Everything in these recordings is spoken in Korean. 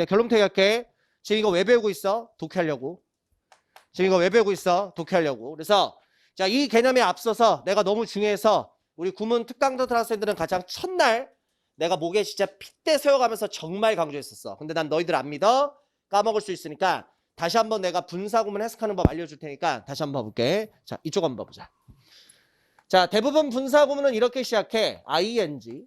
근데 결론부터 얘기할게. 지금 이거 왜 배우고 있어? 독해하려고. 지금 이거 왜 배우고 있어? 독해하려고. 그래서 자, 이 개념에 앞서서 내가 너무 중요해서 우리 구문 특강도 학생들은 가장 첫날 내가 목에 진짜 핏대 세워가면서 정말 강조했었어. 근데 난 너희들 안 믿어? 까먹을 수 있으니까 다시 한번 내가 분사구문 해석하는 법 알려줄 테니까 다시 한번 봐볼게. 자, 이쪽 한번 봐보자. 자, 대부분 분사구문은 이렇게 시작해. ing.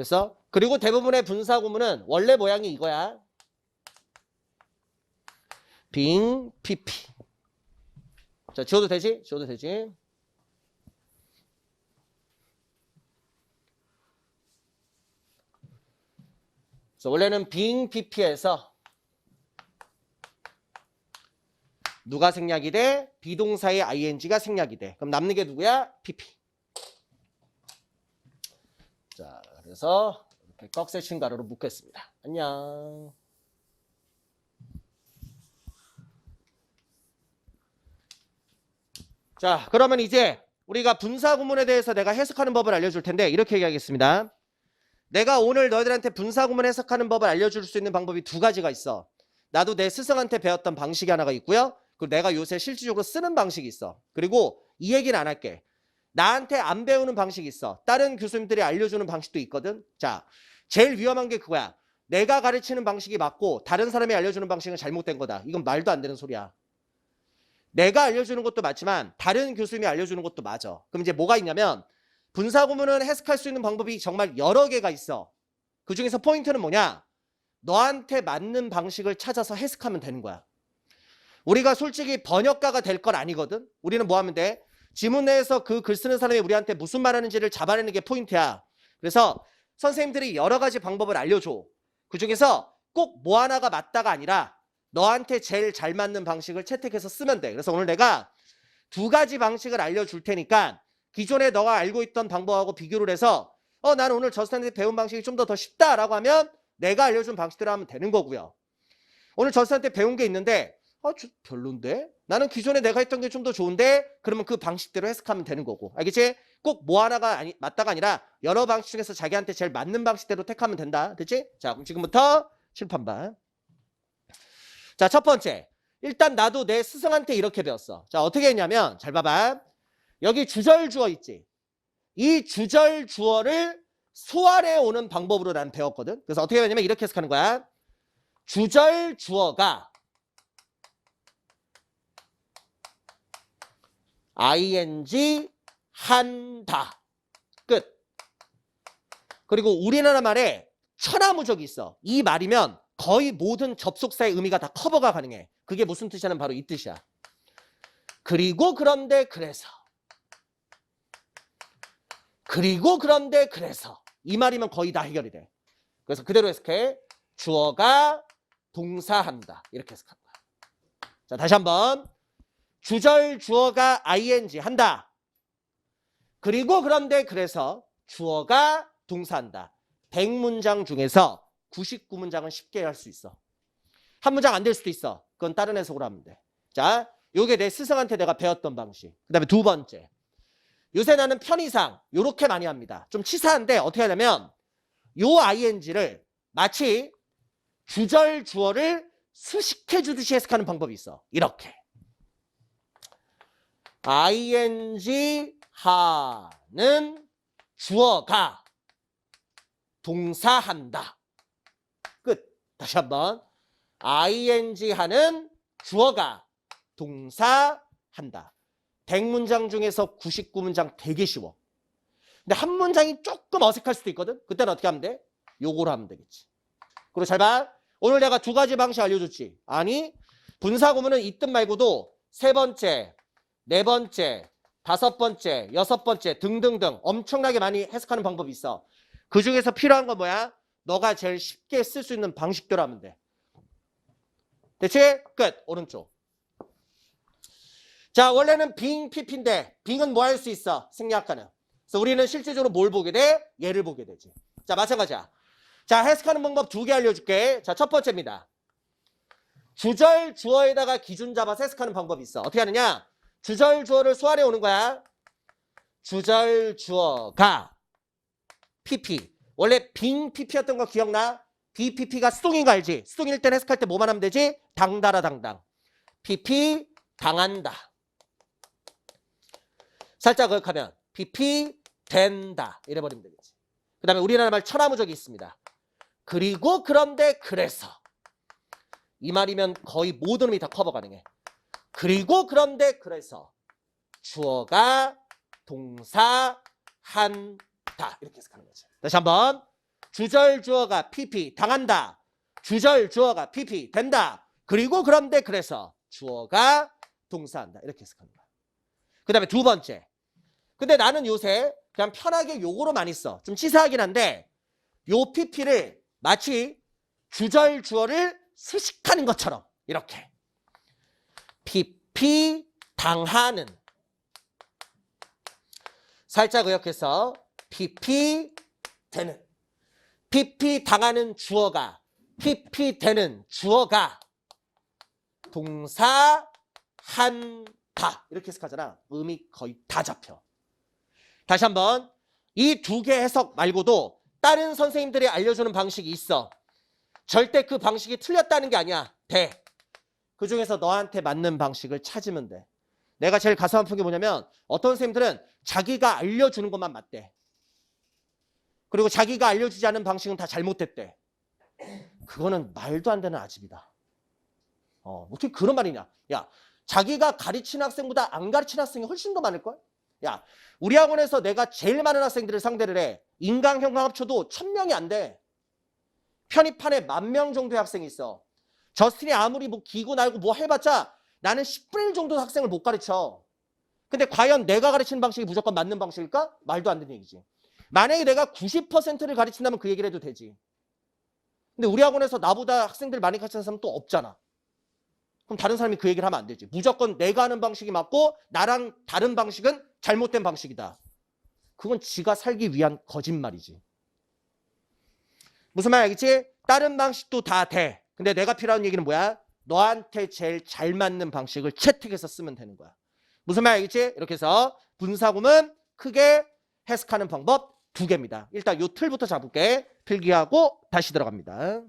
됐어? 그리고 대부분의 분사 구문은 원래 모양이 이거야. 빙, pp. 자, 지워도 되지? 지워도 되지? 그래서 원래는 빙, pp에서 누가 생략이 돼? 비동사의 ing가 생략이 돼. 그럼 남는 게 누구야? pp. 자, 그래서 이렇게 꺽쇠친 가루로 묶겠습니다. 안녕. 자, 그러면 이제 우리가 분사 구문에 대해서 내가 해석하는 법을 알려줄 텐데 이렇게 얘기하겠습니다. 내가 오늘 너희들한테 분사 구문 해석하는 법을 알려줄 수 있는 방법이 두 가지가 있어. 나도 내 스승한테 배웠던 방식이 하나가 있고요. 그리고 내가 요새 실질적으로 쓰는 방식이 있어. 그리고 이 얘기는 안 할게. 나한테 안 배우는 방식이 있어. 다른 교수님들이 알려주는 방식도 있거든. 자, 제일 위험한 게 그거야. 내가 가르치는 방식이 맞고 다른 사람이 알려주는 방식은 잘못된 거다. 이건 말도 안 되는 소리야. 내가 알려주는 것도 맞지만 다른 교수님이 알려주는 것도 맞아. 그럼 이제 뭐가 있냐면 분사 구문은 해석할 수 있는 방법이 정말 여러 개가 있어. 그 중에서 포인트는 뭐냐? 너한테 맞는 방식을 찾아서 해석하면 되는 거야. 우리가 솔직히 번역가가 될 건 아니거든. 우리는 뭐 하면 돼? 지문 내에서 그 글 쓰는 사람이 우리한테 무슨 말하는지를 잡아내는 게 포인트야. 그래서 선생님들이 여러 가지 방법을 알려줘. 그 중에서 꼭 뭐 하나가 맞다가 아니라 너한테 제일 잘 맞는 방식을 채택해서 쓰면 돼. 그래서 오늘 내가 두 가지 방식을 알려줄 테니까 기존에 너가 알고 있던 방법하고 비교를 해서 어, 나는 오늘 저스탄한테 배운 방식이 좀더더 쉽다라고 하면 내가 알려준 방식대로 하면 되는 거고요. 오늘 저스탄한테 배운 게 있는데 아, 저 별론데? 나는 기존에 내가 했던 게 좀 더 좋은데? 그러면 그 방식대로 해석하면 되는 거고. 알겠지? 꼭 뭐 하나가 아니, 맞다가 아니라 여러 방식 중에서 자기한테 제일 맞는 방식대로 택하면 된다. 됐지? 자, 그럼 지금부터 칠판반. 자, 첫 번째. 일단 나도 내 스승한테 이렇게 배웠어. 자, 어떻게 했냐면, 잘 봐봐. 여기 주절 주어 있지? 이 주절 주어를 소환해 오는 방법으로 난 배웠거든. 그래서 어떻게 배웠냐면 이렇게 해석하는 거야. 주절 주어가 ing 한다. 끝. 그리고 우리나라 말에 천하무적이 있어. 이 말이면 거의 모든 접속사의 의미가 다 커버가 가능해. 그게 무슨 뜻이냐면 바로 이 뜻이야. 그리고 그런데 그래서. 그리고 그런데 그래서. 이 말이면 거의 다 해결이 돼. 그래서 그대로 해석해. 주어가 동사한다. 이렇게 해석한 거야. 자, 다시 한번. 주절 주어가 ing 한다. 그리고 그런데 그래서 주어가 동사한다. 100문장 중에서 99문장은 쉽게 할 수 있어. 한 문장 안 될 수도 있어. 그건 다른 해석으로 하면 돼. 자, 요게 내 스승한테 내가 배웠던 방식. 그 다음에 두 번째. 요새 나는 편의상 요렇게 많이 합니다. 좀 치사한데 어떻게 하냐면 요 ing를 마치 주절 주어를 수식해 주듯이 해석하는 방법이 있어. 이렇게. Ing 하는 주어가 동사한다. 끝. 다시 한번. ing 하는 주어가 동사한다. 100문장 중에서 99문장 되게 쉬워. 근데 한 문장이 조금 어색할 수도 있거든. 그때는 어떻게 하면 돼? 요거로 하면 되겠지. 그리고 잘 봐. 오늘 내가 두 가지 방식 알려줬지. 아니, 분사 구문은 이 뜻 말고도 세 번째, 네 번째, 다섯 번째, 여섯 번째 등등등 엄청나게 많이 해석하는 방법이 있어. 그 중에서 필요한 건 뭐야? 너가 제일 쉽게 쓸 수 있는 방식대로 하면 돼. 대체 끝. 오른쪽. 자, 원래는 빙, PP인데 빙은 뭐 할 수 있어? 생략하는. 그래서 우리는 실제적으로 뭘 보게 돼? 얘를 보게 되지. 자, 마찬가지야. 자, 해석하는 방법 두 개 알려줄게. 자, 첫 번째입니다. 주절 주어에다가 기준 잡아서 해석하는 방법이 있어. 어떻게 하느냐? 주절 주어를 소환해 오는 거야. 주절 주어가 PP. 원래 빙 PP였던 거 기억나? BPP가 수동인 거 알지? 수동일 땐 해석할 때 뭐만 하면 되지? 당다라 당당. PP 당한다. 살짝 의역하면 PP 된다. 이래버리면 되겠지. 그 다음에 우리나라 말 천하무적이 있습니다. 그리고 그런데 그래서 이 말이면 거의 모든 의미 다 커버 가능해. 그리고 그런데 그래서 주어가 동사 한다 이렇게 해석하는 거지. 다시 한번 주절 주어가 PP 당한다. 주절 주어가 PP 된다. 그리고 그런데 그래서 주어가 동사한다 이렇게 해석하는 거야. 그 다음에 두 번째. 근데 나는 요새 그냥 편하게 요거로 많이 써. 좀 치사하긴 한데 요 PP를 마치 주절 주어를 수식하는 것처럼 이렇게 PP 당하는. 살짝 의역해서 PP 되는. PP 당하는 주어가 PP 되는 주어가 동사 한다. 이렇게 해석하잖아. 의미 거의 다 잡혀. 다시 한번 이 두 개 해석 말고도 다른 선생님들이 알려주는 방식이 있어. 절대 그 방식이 틀렸다는 게 아니야. 돼 그 중에서 너한테 맞는 방식을 찾으면 돼 내가 제일 가슴 아픈 게 뭐냐면 어떤 선생님들은 자기가 알려주는 것만 맞대. 그리고 자기가 알려주지 않은 방식은 다 잘못됐대. 그거는 말도 안 되는 아집이다. 어, 어떻게 그런 말이냐. 야, 자기가 가르치는 학생보다 안 가르치는 학생이 훨씬 더 많을걸? 야, 우리 학원에서 내가 제일 많은 학생들을 상대를 해. 인강, 형강 합쳐도 천 명이 안 돼. 편입판에 만 명 정도의 학생이 있어. 저스틴이 아무리 뭐 기고 날고 뭐 해봤자 나는 10분의 1 정도 학생을 못 가르쳐. 근데 과연 내가 가르치는 방식이 무조건 맞는 방식일까? 말도 안 되는 얘기지. 만약에 내가 90%를 가르친다면 그 얘기를 해도 되지. 근데 우리 학원에서 나보다 학생들 많이 가르치는 사람 또 없잖아. 그럼 다른 사람이 그 얘기를 하면 안 되지. 무조건 내가 하는 방식이 맞고 나랑 다른 방식은 잘못된 방식이다. 그건 지가 살기 위한 거짓말이지. 무슨 말 알겠지? 다른 방식도 다 돼. 근데 내가 필요한 얘기는 뭐야? 너한테 제일 잘 맞는 방식을 채택해서 쓰면 되는 거야. 무슨 말 알겠지? 이렇게 해서 분사구문 크게 해석하는 방법 두 개입니다. 일단 요 틀부터 잡을게. 필기하고 다시 들어갑니다.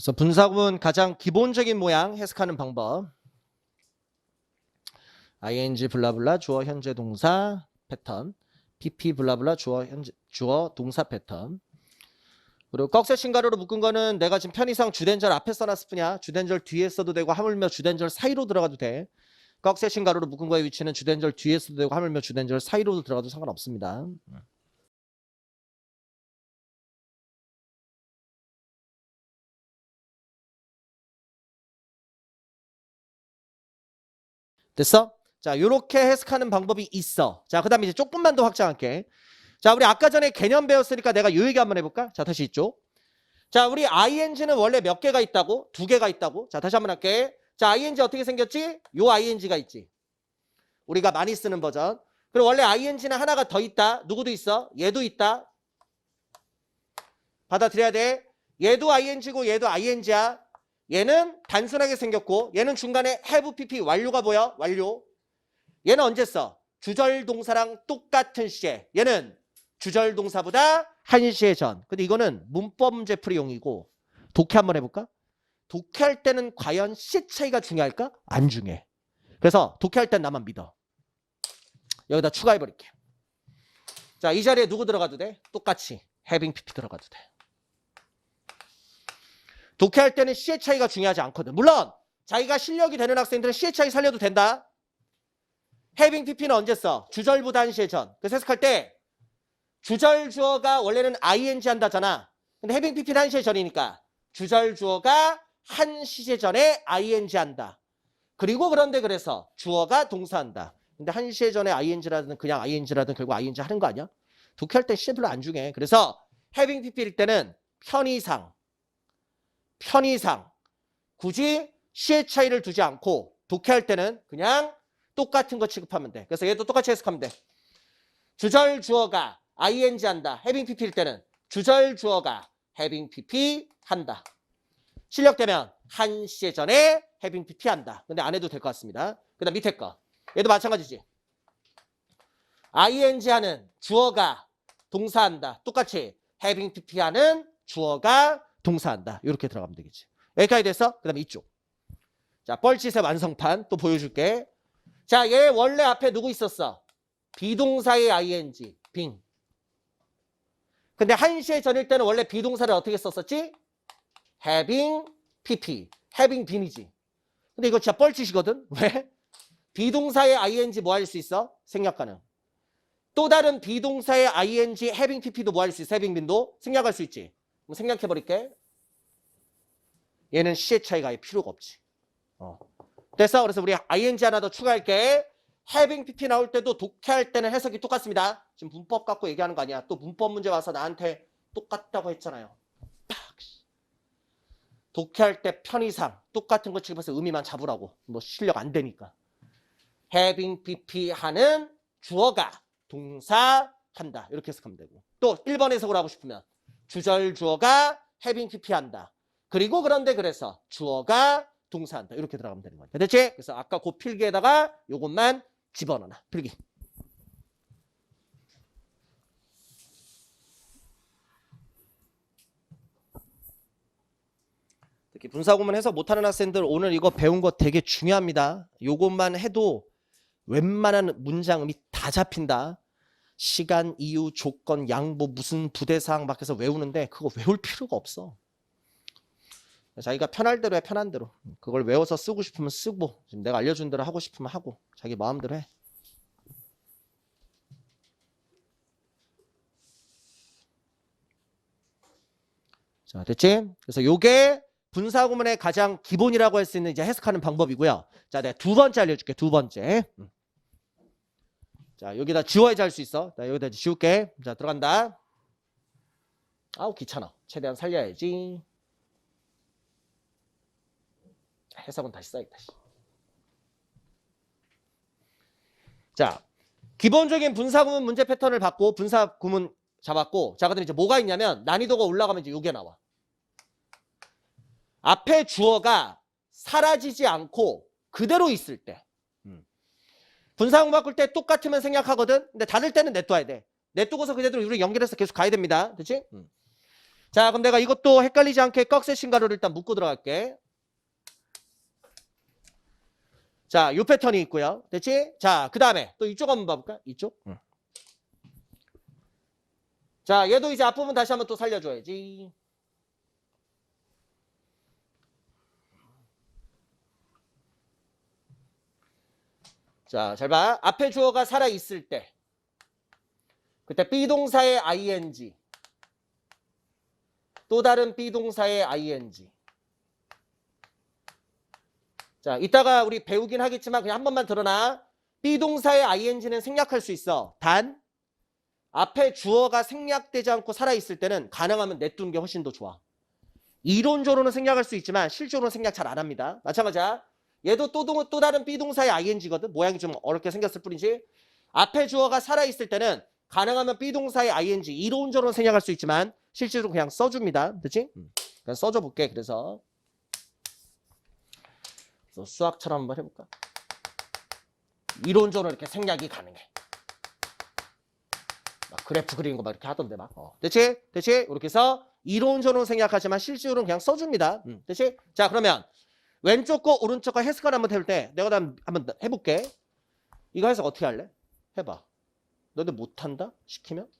그래서 분사구문 가장 기본적인 모양 해석하는 방법. ing 블라블라 주어 현재 동사 패턴, pp 블라블라 주어 현재 주어 동사 패턴. 그리고 꺽쇠 신 가루로 묶은 거는 내가 지금 편의상 주된절 앞에 써놨을 뿐이야. 주된절 뒤에 써도 되고 하물며 주된절 사이로 들어가도 돼. 꺽쇠 신 가루로 묶은 거의 위치는 주된절 뒤에 써도 되고 하물며 주된절 사이로 들어가도 상관없습니다. 됐어? 자, 요렇게 해석하는 방법이 있어. 자, 그 다음에 이제 조금만 더 확장할게. 자, 우리 아까 전에 개념 배웠으니까 내가 요 얘기 한번 해볼까? 자, 다시 이쪽. 자, 우리 ing는 원래 몇 개가 있다고? 두 개가 있다고? 자, 다시 한번 할게. 자, ing 어떻게 생겼지? 요 ing가 있지. 우리가 많이 쓰는 버전. 그리고 원래 ing는 하나가 더 있다. 누구도 있어? 얘도 있다. 받아들여야 돼. 얘도 ing고 얘도 ing야. 얘는 단순하게 생겼고 얘는 중간에 have pp 완료가 보여 완료. 얘는 언제 써? 주절 동사랑 똑같은 시제. 얘는 주절 동사보다 한 시에 전. 근데 이거는 문법 문제 풀이용이고 독해 한번 해볼까? 독해할 때는 과연 시 차이가 중요할까? 안 중요해. 그래서 독해할 땐 나만 믿어. 여기다 추가해버릴게. 자 이 자리에 누구 들어가도 돼? 똑같이 having pp 들어가도 돼 독해할 때는 시의 차이가 중요하지 않거든. 물론 자기가 실력이 되는 학생들은 시의 차이 살려도 된다. having pp는 언제 써? 주절보다 한 시의 전. 그래서 해석할 때 주절 주어가 원래는 ing 한다잖아. 근데 having pp는 한 시의 전이니까 주절 주어가 한 시제 전에 ing 한다. 그리고 그런데 그래서 주어가 동사한다. 근데 한 시제 전에 ing라든 그냥 ing라든 결국 ing 하는 거 아니야? 독해할 때 시제 별로 안 중요해. 그래서 having pp일 때는 편의상 편의상 굳이 시의 차이를 두지 않고 독해할 때는 그냥 똑같은 거 취급하면 돼. 그래서 얘도 똑같이 해석하면 돼. 주절 주어가 ing 한다. having pp일 때는 주절 주어가 having pp 한다. 실력되면 한 시제 전에 having pp 한다. 근데 안 해도 될 것 같습니다. 그 다음 밑에 거. 얘도 마찬가지지. ing 하는 주어가 동사한다. 똑같이 having pp 하는 주어가 동사한다. 이렇게 들어가면 되겠지. 여기까지 됐어? 그 다음에 이쪽. 자, 뻘짓의 완성판 또 보여줄게. 자, 얘 원래 앞에 누구 있었어? 비동사의 ing, 빙. 근데 한시에 전일 때는 원래 비동사를 어떻게 썼었지? having pp, having been이지. 근데 이거 진짜 뻘짓이거든? 왜? 비동사의 ing 뭐 할 수 있어? 생략 가능. 또 다른 비동사의 ing, having pp도 뭐 할 수 있어? having been도 생략할 수 있지. 그럼 생략해 버릴게. 얘는 시의 차이가 아예 필요가 없지. 어. 됐어? 그래서 우리 ing 하나 더 추가할게. having pp 나올 때도 독해할 때는 해석이 똑같습니다. 지금 문법 갖고 얘기하는 거 아니야. 또 문법 문제 와서 나한테 똑같다고 했잖아요. 팍. 독해할 때 편의상 똑같은 거 취급해서 의미만 잡으라고. 뭐 실력 안 되니까. having pp 하는 주어가 동사 한다. 이렇게 해석하면 되고. 또 1번 해석을 하고 싶으면 주절 주어가 having pp 한다. 그리고 그런데 그래서 주어가 동사한다. 이렇게 들어가면 되는 거야. 됐지? 그래서 아까 그 필기에다가 요것만 집어넣어놔. 필기. 특히 분사구문 해서 못하는 학생들 오늘 이거 배운 거 되게 중요합니다. 요것만 해도 웬만한 문장 음이 다 잡힌다. 시간, 이유, 조건, 양보, 무슨 부대사항 막 해서 외우는데 그거 외울 필요가 없어. 자기가 편할 대로 해 편한 대로 그걸 외워서 쓰고 싶으면 쓰고 지금 내가 알려준 대로 하고 싶으면 하고 자기 마음대로 해 자, 됐지? 그래서 요게 분사구문의 가장 기본이라고 할 수 있는 이제 해석하는 방법이고요. 자, 내가 두 번째 알려줄게. 두 번째. 음. 자, 여기다 지워야지 할 수 있어. 자, 여기다 지울게. 자, 들어간다. 아우, 귀찮아. 최대한 살려야지. 해석은 다시 써야겠다. 씨. 자, 기본적인 분사구문 문제 패턴을 받고 분사구문 잡았고 자, 그다음에 이제 뭐가 있냐면 난이도가 올라가면 이제 요게 나와. 앞에 주어가 사라지지 않고 그대로 있을 때. 음. 분사구문 바꿀 때 똑같으면 생략하거든. 근데 닫을 때는 냅둬야 돼. 냅두고서 그대로 우리 연결해서 계속 가야 됩니다. 그렇지? 음. 자, 그럼 내가 이것도 헷갈리지 않게 꺽쇠 신 가루를 일단 묶고 들어갈게. 자, 요 패턴이 있고요. 됐지? 자, 그 다음에 또 이쪽 한번 봐볼까? 이쪽? 응. 자, 얘도 이제 앞부분 다시 한번 또 살려줘야지. 자, 잘 봐. 앞에 주어가 살아있을 때. 그때 비동사의 ing. 또 다른 비동사의 ing. 자, 이따가 우리 배우긴 하겠지만 그냥 한 번만 들어놔. 비동사의 ing는 생략할 수 있어. 단 앞에 주어가 생략되지 않고 살아있을 때는 가능하면 냅두는 게 훨씬 더 좋아. 이론적으로는 생략할 수 있지만 실제로는 생략 잘 안 합니다. 마찬가지야. 얘도 또, 동- 또 다른 비동사의 ing거든. 모양이 좀 어렵게 생겼을 뿐이지. 앞에 주어가 살아있을 때는 가능하면 비동사의 ing 이론적으로는 생략할 수 있지만 실제로 그냥 써줍니다. 그치? 음. 그냥 써줘 볼게. 그래서 그래서 수학처럼 한번 해볼까? 이론적으로 이렇게 생략이 가능해. 막 그래프 그리는 거 막 이렇게 하던데 막. 어. 됐지? 됐지? 이렇게 해서 이론적으로 생략하지만 실제로는 그냥 써줍니다. 음, 됐지? 자 그러면 왼쪽 거 오른쪽 거 해석을 한번 해볼 때 내가 한- 한번 해볼게. 이거 해석 어떻게 할래? 해봐. 너네 못한다? 시키면?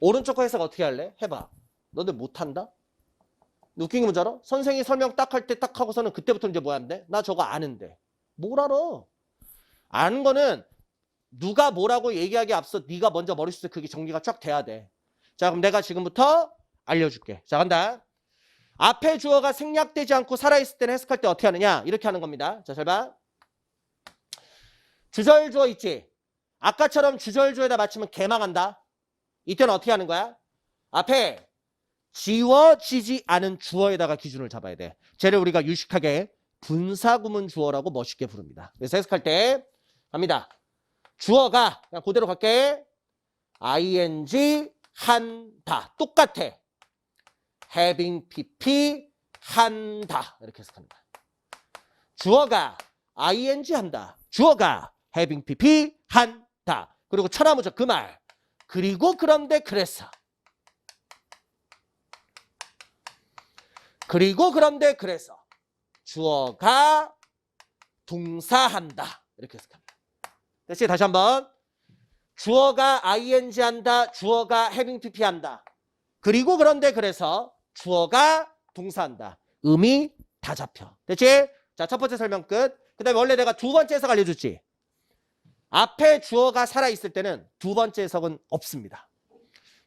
오른쪽 거 해석 어떻게 할래? 해봐. 너네 못한다? 웃긴 게 뭔지 알아? 선생이 설명 딱 할 때 딱 하고서는 그때부터 이제 뭐 하는데? 나 저거 아는데. 뭘 알아? 아는 거는 누가 뭐라고 얘기하기 앞서 네가 먼저 머릿속에 그게 정리가 쫙 돼야 돼. 자 그럼 내가 지금부터 알려줄게. 자 간다. 앞에 주어가 생략되지 않고 살아있을 때는 해석할 때 어떻게 하느냐? 이렇게 하는 겁니다. 자 잘 봐. 주절 주어 있지? 아까처럼 주절 주어에다 맞추면 개망한다. 이때는 어떻게 하는 거야? 앞에 지워지지 않은 주어에다가 기준을 잡아야 돼. 쟤를 우리가 유식하게 분사구문 주어라고 멋있게 부릅니다. 그래서 해석할 때 갑니다. 주어가 그냥 그대로 갈게. ing 한다. 똑같아. Having pp 한다. 이렇게 거야. 주어가 ing 한다. 주어가 having pp 한다. 그리고 천하무적 그 말. 그리고 그런데 그랬어. 그리고 그런데 그래서 주어가 동사한다. 이렇게 해석합니다. 됐지? 다시 한번. 주어가 ing 한다. 주어가 having pp 한다. 그리고 그런데 그래서 주어가 동사한다. 의미 다 잡혀. 됐지? 자, 첫 번째 설명 끝. 그 다음에 원래 내가 두 번째 해석 알려줬지. 앞에 주어가 살아있을 때는 두 번째 해석은 없습니다.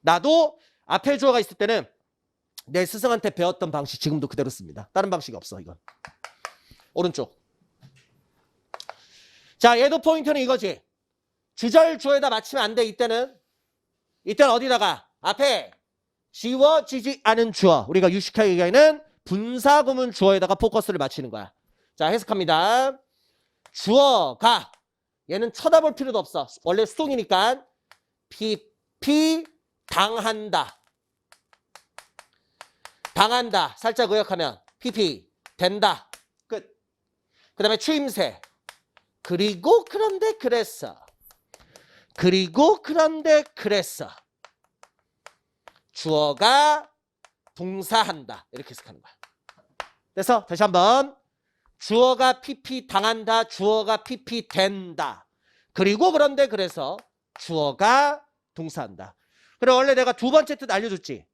나도 앞에 주어가 있을 때는 내 스승한테 배웠던 방식 지금도 그대로 씁니다. 다른 방식이 없어 이건. 오른쪽. 자 얘도 포인트는 이거지. 주절 주어에다 맞추면 안 돼 이때는. 이때는 어디다가 앞에 지워지지 않은 주어 우리가 유식하게 얘기하는 분사구문 주어에다가 포커스를 맞추는 거야. 자 해석합니다. 주어가 얘는 쳐다볼 필요도 없어. 원래 수동이니까 PP 당한다. 당한다. 살짝 의역하면 PP 된다. 끝. 그 다음에 추임새. 그리고 그런데 그랬어. 그리고 그런데 그랬어. 주어가 동사한다. 이렇게 해석하는 거야. 그래서 다시 한번 주어가 PP 당한다. 주어가 PP 된다. 그리고 그런데 그래서 주어가 동사한다. 그래 원래 내가 두 번째 뜻 알려줬지.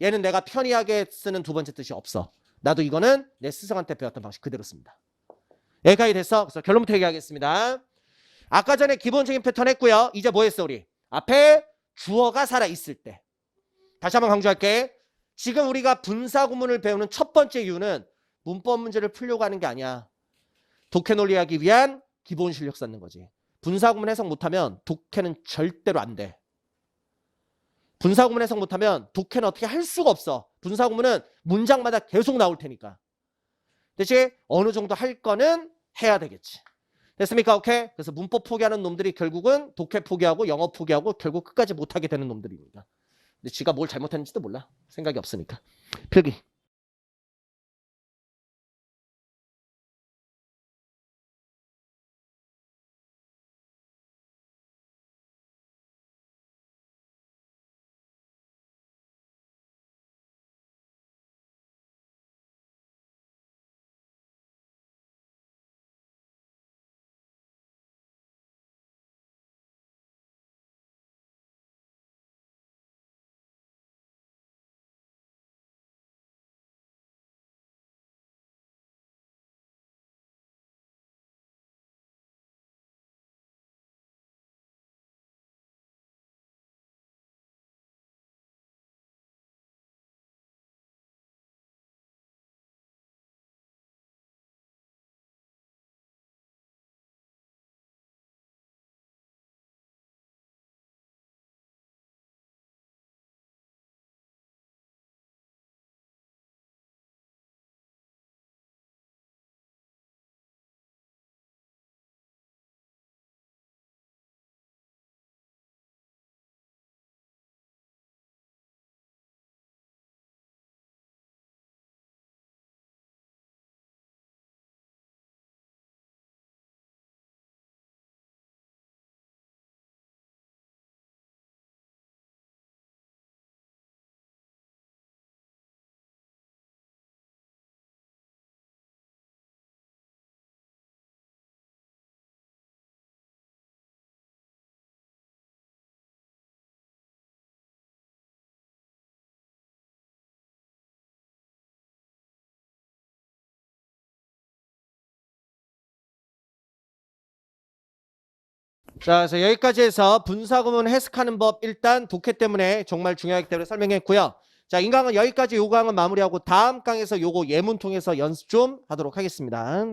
얘는 내가 편리하게 쓰는 두 번째 뜻이 없어. 나도 이거는 내 스승한테 배웠던 방식 그대로 씁니다. 여기까지 됐어. 그래서 결론부터 얘기하겠습니다. 아까 전에 기본적인 패턴 했고요. 이제 뭐 했어 우리? 앞에 주어가 살아 있을 때. 다시 한번 강조할게. 지금 우리가 분사 구문을 배우는 첫 번째 이유는 문법 문제를 풀려고 하는 게 아니야. 독해 논리하기 위한 기본 실력 쌓는 거지. 분사 구문 해석 못하면 독해는 절대로 안 돼. 분사 구문 해석 못하면 독해는 어떻게 할 수가 없어. 분사 구문은 문장마다 계속 나올 테니까. 대신 어느 정도 할 거는 해야 되겠지. 됐습니까? 오케이? 그래서 문법 포기하는 놈들이 결국은 독해 포기하고 영어 포기하고 결국 끝까지 못하게 되는 놈들입니다. 근데 지가 뭘 잘못했는지도 몰라. 생각이 없으니까. 필기. 자, 그래서 여기까지 해서 분사구문 해석하는 법 일단 독해 때문에 정말 중요하기 때문에 설명했고요. 자, 인강은 여기까지 요 강은 마무리하고 다음 강에서 요거 예문 통해서 연습 좀 하도록 하겠습니다.